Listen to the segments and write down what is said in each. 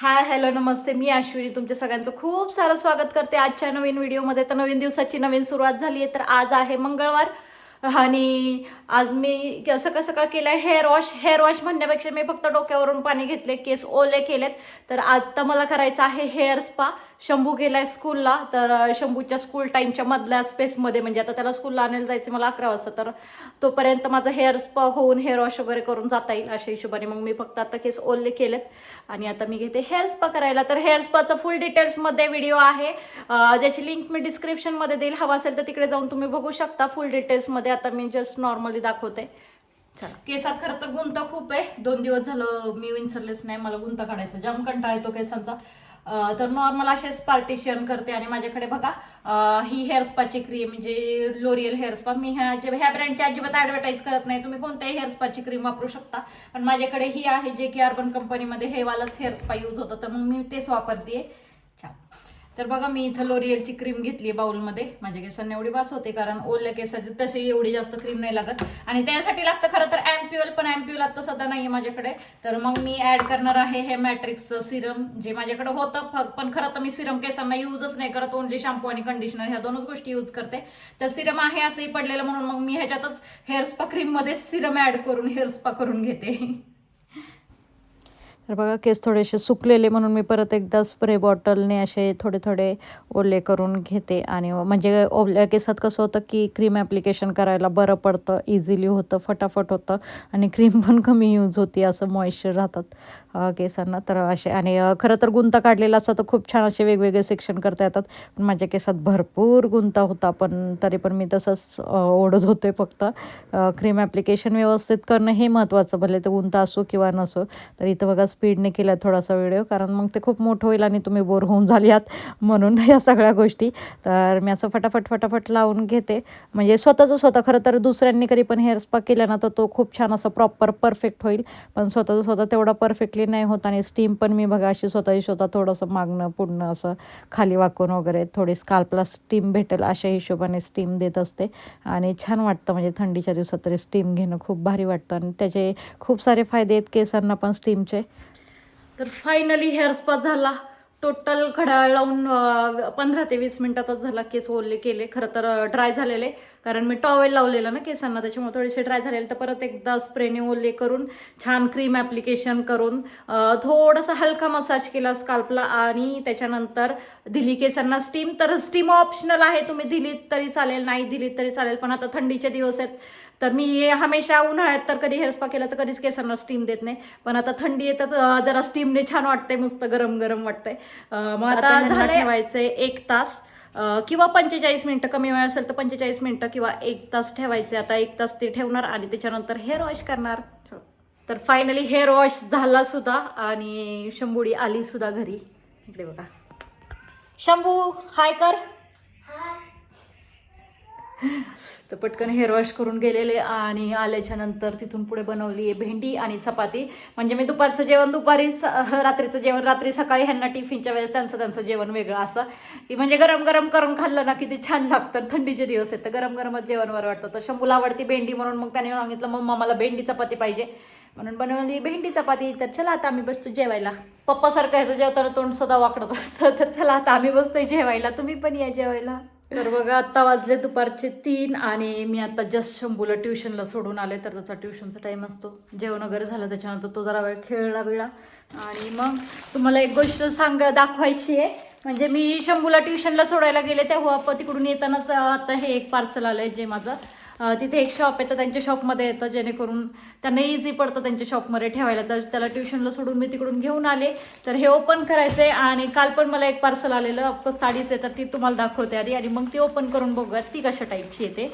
Hi hello नमस्ते. मी अश्विनी. तुमच्या सगळ्यांचं खूप सारं स्वागत करते आजच्या नवीन व्हिडिओमध्ये. तर नवीन दिवसाची नवीन सुरुवात झाली आहे. तर आज आहे मंगळवार. आणि आज मी सकाळ सकाळ केलं आहे हेअर वॉश हेअर वॉश म्हणण्यापेक्षा मी फक्त डोक्यावरून पाणी घेतले केस ओले केलेत. तर आत्ता मला करायचं आहे हेअर स्पा शंभू गेलाय स्कूलला तर शंभूच्या स्कूल टाईमच्या मधल्या स्पेसमध्ये म्हणजे आता त्याला स्कूलला आणायला जायचं मला अकरा वाजता. तर तोपर्यंत माझं हेअर स्पा होऊन हेअर वॉश वगैरे करून जाता येईल अशा हिशोबाने. मग मी फक्त आता केस ओले केलेत. आणि आता मी घेते हेअर स्पा करायला. तर हेअर स्पाचा फुल डिटेल्समध्ये व्हिडिओ आहे. ज्याची लिंक मी डिस्क्रिप्शनमध्ये देईल. हवा असेल तर तिकडे जाऊन तुम्ही बघू शकता फुल डिटेल्समध्ये आता मी जस्ट नॉर्मली दाखवते. केसात खरं तर गुंता खूप आहे. दोन दिवस झालं मी विंचरलेच नाही. मला गुंता काढायचा जाम कंटाळा येतो केसांचा. तर नॉर्मल असेच पार्टिशन करते आणि माझ्याकडे बघा ही हेअर स्पाची क्रीम म्हणजे लोरियल हेअर स्पा मी ह्या जे ह्या ब्रँडची अजिबात ॲडव्हर्टाईज करत नाही. तुम्ही कोणत्याही हेअर स्पाची क्रीम वापरू शकता. पण माझ्याकडे ही आहे जे की अर्बन कंपनीमध्ये हे वालाच हेअर स्पा यूज होतं. तर मग मी तेच वापरते तर बघा मी इथं लोरियलची क्रीम घेतली बाउलमध्ये माझ्या केसांना एवढी बास होते कारण ओल्या केसाची तशी एवढी जास्त क्रीम नाही लागत. आणि त्यासाठी लागतं खरं तर अँप्युअल पण अँप्युअल आता सध्या नाही आहे माझ्याकडे. तर मग मी ऍड करणार आहे हे मॅट्रिक्सचं सिरम जे माझ्याकडे होतं. फक्त पण खरं तर मी सिरम केसांना यूजच नाही करत. ओनली शॅम्पू आणि कंडिशनर ह्या दोनच गोष्टी यूज करते. तर सिरम आहे असंही पडलेलं म्हणून मग मी ह्याच्यातच हेअर स्पा क्रीममध्ये सिरम ऍड करून हेअर स्पा करून घेते. तर बघा केस थोडेसे सुकलेले म्हणून मी परत एकदा स्प्रे बॉटलने असे थोडे थोडे ओले करून घेते. आणि म्हणजे ओल्या केसात कसं होतं की क्रीम ॲप्लिकेशन करायला बरं पडतं इझिली होतं फटाफट होतं. आणि क्रीम पण कमी यूज होती असं मॉइश्चर राहतात केसांना. तर असे आणि खरं तर गुंता काढलेला असता तर खूप छान असे वेगवेगळे सेक्शन करता येतात. पण माझ्या केसात भरपूर गुंता होता पण तरी पण मी तसंच ओढत होते फक्त. क्रीम ॲप्लिकेशन व्यवस्थित करणं हे महत्त्वाचं भले ते गुंता असो किंवा नसो. तर इथं बघा स्पीडने केला थोडासा व्हिडिओ कारण मग ते खूप मोठं होईल आणि तुम्ही बोर होऊन झाल्यात म्हणून या सगळ्या गोष्टी. तर मी असं फटाफट फटाफट लावून घेते. म्हणजे स्वतःचं स्वतः खरं तर दुसऱ्यांनी कधी पण हेअर स्पा केला ना तर तो खूप छान असं प्रॉपर परफेक्ट होईल. पण स्वतःचं स्वतः तेवढा परफेक्टली नाही होत आणि स्टीम पण मी बघा अशी स्वतःची स्वतः थोडंसं मागणं पुढणं असं खाली वाकून वगैरे थोडी स्काल्पला स्टीम भेटेल अशा हिशोबाने स्टीम देत असते. आणि छान वाटतं म्हणजे थंडीच्या दिवसात तरी स्टीम घेणं खूप भारी वाटतं. आणि त्याचे खूप सारे फायदे आहेत केसांना पण स्टीमचे तर फायनली हेअर स्पा झाला. टोटल घड्याळ लावून पंधरा ते वीस मिनिटातच झाला केस ओले केले. खरं तर ड्राय झालेले. कारण मी टॉवेल लावलेलं ना केसांना त्याच्यामुळे थोडेसे ड्राय झालेले. तर परत एकदा स्प्रेने ओले करून छान क्रीम ॲप्लिकेशन करून थोडंसं थोडासा हलका मसाज केला स्काल्पला आणि त्याच्यानंतर दिली केसांना स्टीम तर स्टीम ऑप्शनल आहे. तुम्ही दिलीत तरी चालेल नाही दिलीत तरी चालेल. पण आता थंडीचे दिवस आहेत. तर मी हमेशा उन्हाळ्यात तर कधी हेअर स्पा केला तर कधीच केसांना स्टीम देत नाही. पण आता थंडी येतात जरा स्टीमने छान वाटते मस्त गरम गरम वाटतंय मग आता झालं ठेवायचंय एक तास. किंवा पंचेचाळीस मिनटं कमी वेळ असेल तर पंचेचाळीस मिनटं किंवा एक तास ठेवायचे. आता एक तास ते ठेवणार आणि त्याच्यानंतर हेअर वॉश करणार. तर फायनली हेअर वॉश झाला सुद्धा आणि शंभुडी आली सुद्धा घरी. इकडे बघा. शंभू हाय कर. तर पटकन हेअर वॉश करून गेलेले आणि आल्याच्यानंतर तिथून पुढे बनवली आहे भेंडी आणि चपाती. म्हणजे मी दुपारचं जेवण दुपारी स रात्रीचं जेवण रात्री सकाळी ह्यांना टिफिनच्या वेळेस त्यांचं त्यांचं जेवण वेगळं असं. की म्हणजे गरम गरम करून खाल्लं ना किती छान लागतं थंडीचे दिवस आहेत तर गरम गरमच जेवण बरं वाटतं. तर शंभूला आवडती भेंडी म्हणून मग त्याने सांगितलं मग मला भेंडी चपाती पाहिजे. म्हणून बनवली भेंडी चपाती. तर चला आता आम्ही बसतो जेवायला. पप्पासारखं ह्याचं जेवताना तोंड सदा वाकडत असतं. तर चला आता आम्ही बसतोय जेवायला. तुम्ही पण या जेवायला. तर बघा आत्ता वाजले दुपारचे तीन आणि मी आता जस्ट शंभूला ट्युशनला सोडून आले तर त्याचा ट्युशनचा टाईम असतो. जेवण वगैरे झालं त्याच्यानंतर तो जरा वेळ खेळला बिळा. आणि मग तुम्हाला एक गोष्ट सांग दाखवायची आहे. म्हणजे मी शंभूला ट्युशनला सोडायला गेले तेव्हा तिकडून येतानाच आता हे एक पार्सल आलं आहे जे माझं तिथे एक शॉप आहे तर त्यांच्या शॉपमध्ये येतं जेणेकरून त्यांना इझी पडतं त्यांच्या शॉपमध्ये ठेवायला. तर त्याला ट्युशनला सोडून मी तिकडून घेऊन आले. तर हे ओपन करायचं आहे आणि काल पण मला एक पार्सल आलेलं. ऑफकोर्स साडीच आहे तर ती तुम्हाला दाखवते आधी. आणि मग ती ओपन करून बघूयात ती कशा टाईपची येते.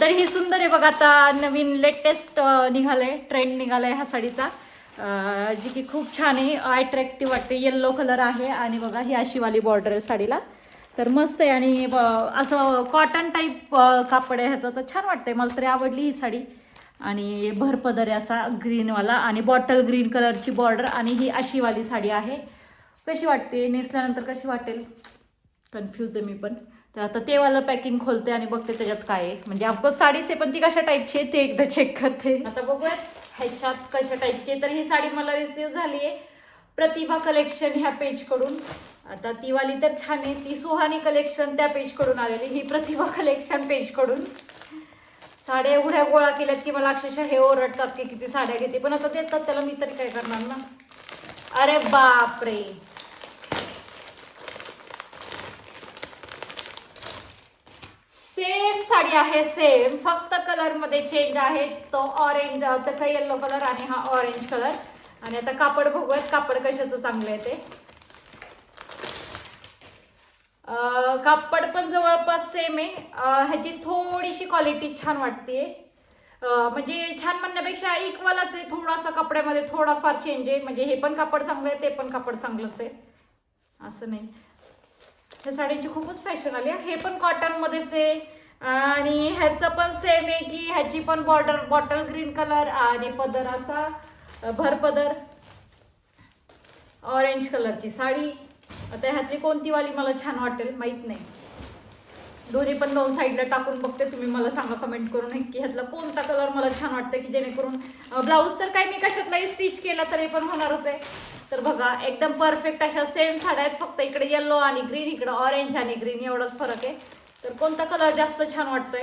तर ही सुंदर आहे बघा आता नवीन लेटेस्ट निघालंय ट्रेंड निघालाय ह्या साडीचा. जी की खूप छान आहे अट्रॅक्टिव्ह वाटते. येल्लो कलर आहे आणि बघा ही अशी वाली बॉर्डर आहे साडीला. तर मस्त आहे आणि ब- असं कॉटन टाईप कापड आहे ह्याचं. तर छान वाटतंय. मला तरी आवडली ही साडी. आणि भरपदर आहे असा ग्रीनवाला आणि बॉटल ग्रीन कलरची बॉर्डर आणि ही अशीवाली साडी आहे. कशी वाटते? नेसल्यानंतर कशी वाटेल? कन्फ्यूज आहे मी पण. तर आता तेवालं पॅकिंग खोलते आणि बघते त्याच्यात काय आहे. म्हणजे ऑफकोर्स साडीच आहे पण ती कशा टाईपची आहे ते एकदा चेक करते. आता बघूयात ह्याच्यात कशा टाईपची तर ही साडी मला रिसीव झाली आहे. प्रतिभा कलेक्शन ह्या पेजकडून आता ती वाली तर छान आहे. ती सुहानी कलेक्शन त्या पेजकडून आलेली ही प्रतिभा कलेक्शन पेजकडून साड्या एवढ्या गोळा केल्यात की मला अक्षरशः हे ओरडतात की किती साड्या घेते. पण आता देतात त्याला. मी तरी काय करणार ना? अरे बापरे! सेम साडी आहे सेम फक्त कलरमध्ये चेंज आहे. तो ऑरेंज त्याचा येल्लो कलर आणि हा ऑरेंज कलर आणि आता कापड बघूयात कापड कशाचं चांगलं आहे ते. कापड पण जवळपास सेम आहे. ह्याची थोडीशी क्वालिटी छान वाटते म्हणजे छान म्हणण्यापेक्षा इक्वलच आहे. थोडासा कपड्यामध्ये थोडाफार चेंज आहे. म्हणजे हे पण कापड चांगलं आहे ते पण कापड चांगलंच आहे. असं नाही. ह्या साडीची खूपच फॅशन आली आहे. हे पण कॉटनमध्येच आहे. आणि ह्याचं पण सेम आहे की ह्याची पण बॉर्डर बॉटल ग्रीन कलर आणि पदर असा भरपदर ऑरेंज कलरची साडी. आता ह्यातली कोणती वाली मला छान वाटेल माहीत नाही. दोन्ही पण दोन साईडला टाकून बघते तुम्ही मला सांगा कमेंट करून. की ह्यातला कोणता कलर मला छान वाटतं की जेणेकरून ब्लाऊज तर काय मी कशातलाही स्टिच केला तरी पण होणारच आहे. तर बघा एकदम परफेक्ट अशा सेम साड्या आहेत. फक्त इकडे येल्लो आणि ग्रीन इकडे ऑरेंज आणि ग्रीन एवढाच फरक आहे. तर कोणता कलर जास्त छान वाटतोय?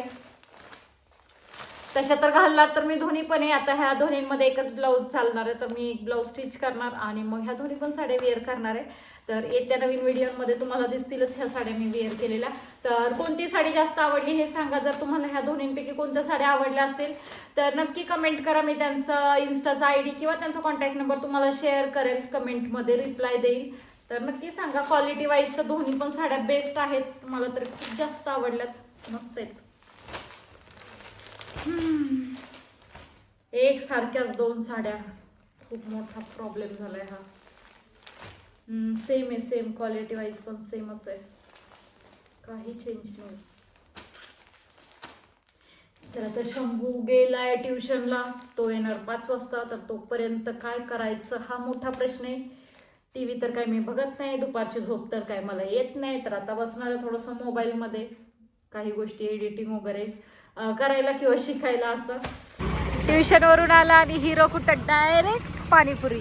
तशा तर घालणार तर मी दोन्ही पण आहे. आता ह्या दोन्हीमध्ये एकच ब्लाऊज चालणार आहे तर मी एक ब्लाऊज स्टिच करणार आणि मग ह्या दोन्ही पण साड्या वेअर करणार आहे. तर येत्या नवीन व्हिडिओमध्ये तुम्हाला दिसतीलच ह्या साड्या मी वेअर केलेल्या. तर कोणती साडी जास्त आवडली हे सांगा. जर तुम्हाला ह्या दोन्हींपैकी कोणत्या साड्या आवडल्या असतील तर नक्की कमेंट करा. मी त्यांचा इन्स्टाचा आय डी किंवा त्यांचा कॉन्टॅक्ट नंबर तुम्हाला शेअर करेल. कमेंटमध्ये रिप्लाय देईल. तर नक्की सांगा. क्वालिटी वाईज तर दोन्ही पण साड्या बेस्ट आहेत. मला तर खूप जास्त आवडल्यात. मस्त आहेत. एक सारख्याच दोन साड्या. खूप मोठा प्रॉब्लेम झालाय हा. सेम आहे सेम क्वालिटी वाईज पण सेमच आहे. काही चेंज नाही. तर आता शंभू गेलाय ट्युशनला तो येणार पाच वाजता. तर तोपर्यंत काय करायचं हा मोठा प्रश्न आहे. टी व्ही तर काय मी बघत नाही. दुपारची झोप तर काय मला येत नाही. तर आता बसणार आहे थोडंसं मोबाईलमध्ये काही गोष्टी एडिटिंग वगैरे करायला किंवा शिकायला असं. ट्युशनवरून आला आणि हिरो कुठं? Direct panipuri.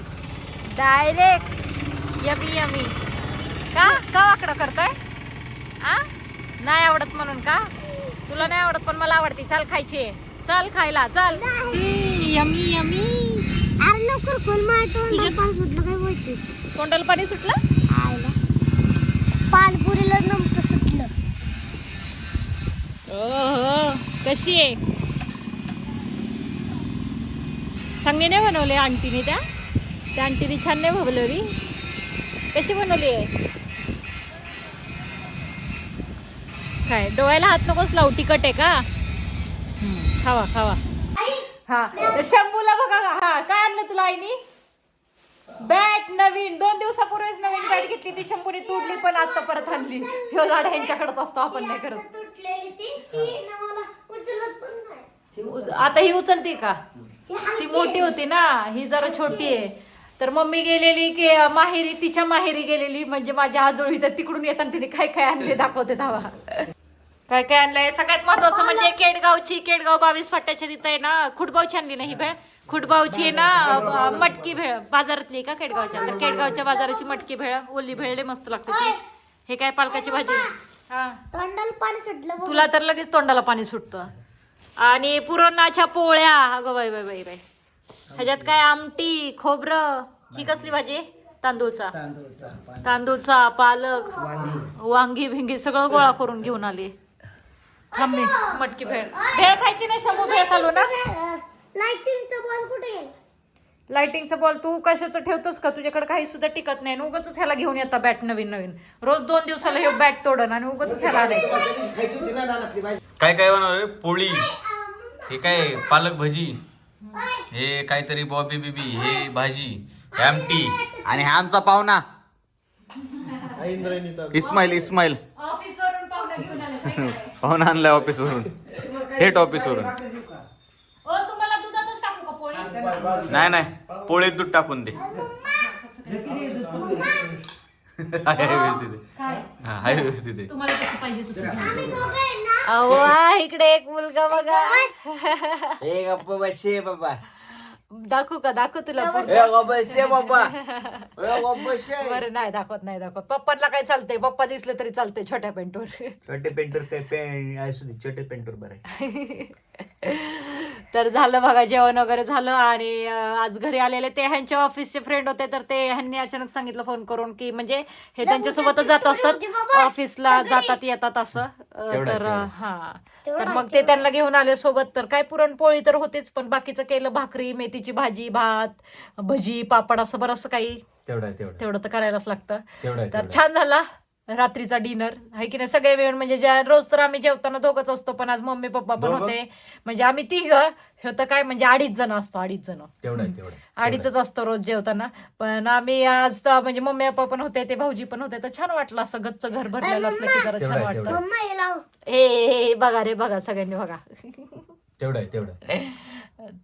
Direct yummy yummy. का? का वाकडं करताय? आ? नाही आवडत म्हणून का? तुला नाही आवडत पण मला आवडते. चाल खायची. आहे. चल खायला चल. Yummy yummy. तोंडाला पाणी सुटलं काय बोलते तोंडाला पाणी सुटलं? आयला. पानपुरीला नमकं हो, हो कशी आहे? चांगली नाही बनवली आंटीने त्या? त्या आंटीने छान नाही बनवली. कशी बनवली आहे? काय डोळ्याला हात नकोच लावू तिकट आहे का? खावा खावा. हा शंभूला बघा हा काय आणलं तुला आईनी? बॅट नवीन दोन दिवसापूर्वीच नवीन बॅट घेतली ती शंभूने तोडली पण आता परत आणली. ह्यो लाड यांच्याकडेच असतो आपण नाही करत. तुटलेली ती ती ना मला उचलत पण नाही. ही उच- आता ही उचलते का? ही ती हलकी मोठी होती ना ही जरा छोटी आहे. तर मम्मी गेलेली की माहेरी तिच्या माहेरी गेलेली म्हणजे माझ्या आजोळी तर तिकडून येताना तिने काय काय आणले दाखवते धावा काय काय आणलंय? सगळ्यात महत्वाचं म्हणजे केडगावची केडगाव बावीस फाट्याच्या तिथं आहे ना खुटबावची आणली नाही भेळ? खुटबावची आहे ना अं, मटकी भेळ बाजारातली आहे का केडगावच्या? तर केडगावच्या बाजाराची मटकी भेळ ओली भेळ लय मस्त लागते ती. हे काय पालकाची भाजी? हा तोंडाला पाणी सुटलं बघ. तुला तर लगेच तोंडाला पाणी सुटतं. आणि पुरणाच्या पोळ्या अगं बाई बाई बाई बाई. ह्याच्यात काय आमटी खोबरं ही कसली भाजी? तांदूळचा. तांदूळचा पालक वांगी. भिंगी सगळं गोळा करून घेऊन आली. थांब मी मटकी भेळ. भेळ खायची नाही शंभू? भेळ खालू ना? अं, लाईटिंगचं बॉल कुठे गेला? लाइटिंगचं बॉल तू कशाचं ठेवतोस का? तुझ्याकडे काही सुद्धा टिकत नाही. उगाच ह्याला घेऊन येता बॅट नवीन नवीन. रोज दोन दिवसाला हे बॅट तोडन आणि उगाच ह्याला आणायचं. काय काय बनवलं पोळी. हे काय पालक भजी. हे काहीतरी बॉबी बिबी हे भाजी आमटी आणि हा आमचा पाहुणा. इस्माईल इस्माईल. ऑफिस वरून पाहुणा घेऊन आले पाहुणा आणलाय ऑफिस वरून. थेट ऑफिस वरून ओ तुम्हाला दुधातच टाकू का पोळी नाही नाही. पोळीत दूध टाकून दे. आहे व्यवस्थित आहे. काय? हा, आहे व्यवस्थित आहे. तुम्हाला कसं पाहिजे तसं आम्ही दोघं आहे ना अहो इकडे एक मुलगा बघा. ए गप्प बसे बाबा. दाखवू का? दाखव तुला बाबा. ए बरं नाही दाखवत नाही दाखवत. पप्पांना काय चालतंय? पप्पा दिसले तरी चालतंय छोट्या पेंटवर. छोटे पेंटर काय पेन असू दे छोटे पेंटर बरं आहे. तर झालं बघा जेवण वगैरे झालं आणि आज घरी आलेले ते ह्यांच्या ऑफिसचे फ्रेंड होते तर ते ह्यांनी अचानक सांगितलं फोन करून की म्हणजे हे त्यांच्यासोबतच जात असतात. ऑफिसला जातात येतात असं. तर. हा. तर मग ते त्यांना घेऊन आले सोबत. तर काय पुरणपोळी तर होतीच पण बाकीचं केलं भाकरी मेथीची भाजी भात भजी पापड असं बरंच काही. तेवढं तेवढं. तेवढं तर करायलाच लागतं. तर छान झाला. रात्रीचा डिनर. आहे की नाही? सगळे मिळून म्हणजे ज्या रोज तर आम्ही जेवताना दोघच असतो पण आज मम्मी पप्पा पण? होते. म्हणजे आम्ही तिघ. हे तर काय? म्हणजे अडीच जण असतो अडीच जण. अडीचच असतो रोज जेवताना. पण आम्ही आज तर म्हणजे मम्मी पप्पा पण होते ते भाऊजी पण होते. तर छान वाटलं असं गच्च घर भरलेलं असलं की जरा छान मम्मा हे बघा रे बघा सगळ्यांनी बघा. तेवढं तेवढं.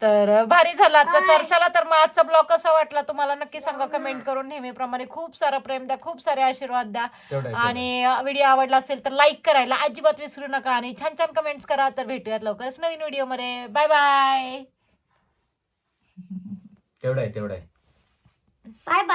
तर भारी झाला आजचा तर चला तर मग आजचा ब्लॉग कसा वाटला तुम्हाला नक्की सांगा कमेंट करून. नेहमीप्रमाणे खूप सारा प्रेम द्या खूप सारे आशीर्वाद द्या. आणि व्हिडिओ आवडला असेल तर लाईक करायला अजिबात विसरू नका आणि छान छान कमेंट्स करा. तर भेटूयात लवकरच नवीन व्हिडिओमध्ये. Bye bye. तेवढं आहे तेवढं आहे. Bye bye.